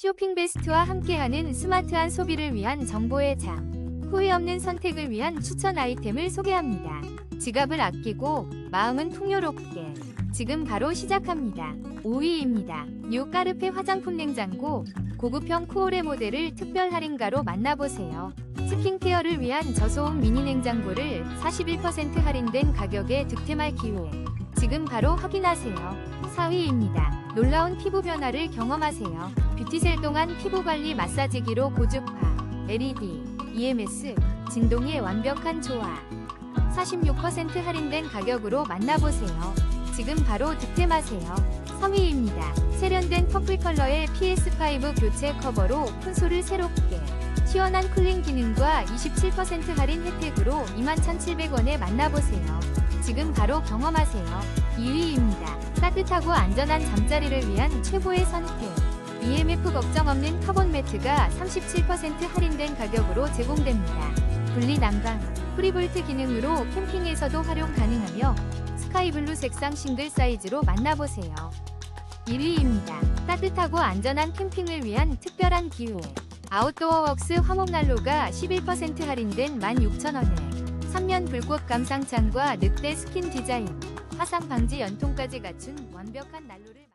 쇼핑 베스트와 함께하는 스마트한 소비를 위한 정보의 장. 후회 없는 선택을 위한 추천 아이템을 소개합니다. 지갑을 아끼고 마음은 풍요롭게. 지금 바로 시작합니다. 5위입니다. 뉴 까르페 화장품 냉장고 고급형 코오레 모델을 특별 할인가로 만나보세요. 스킨케어를 위한 저소음 미니 냉장고를 41% 할인된 가격에 득템할 기회. 지금 바로 확인하세요. 4위입니다. 놀라운 피부 변화를 경험하세요. 뷰티셀 동안 피부 관리 마사지기로 고주파, LED, EMS, 진동의 완벽한 조화. 46% 할인된 가격으로 만나보세요. 지금 바로 득템하세요. 3위입니다. 세련된 퍼플 컬러의 PS5 교체 커버로 콘솔을 새롭게. 시원한 쿨링 기능과 27% 할인 혜택으로 21,700원에 만나보세요. 지금 바로 경험하세요. 2위입니다. 따뜻하고 안전한 잠자리를 위한 최고의 선택. EMF 걱정 없는 카본 매트가 37% 할인된 가격으로 제공됩니다. 분리 난방, 프리볼트 기능으로 캠핑에서도 활용 가능하며 스카이블루 색상 싱글 사이즈로 만나보세요. 1위입니다. 따뜻하고 안전한 캠핑을 위한 특별한 기회. 아웃도어 웍스 화목난로가 11% 할인된 16,000원에 3면 불꽃 감상창과 늑대 스킨 디자인, 화상 방지 연통까지 갖춘 완벽한 난로를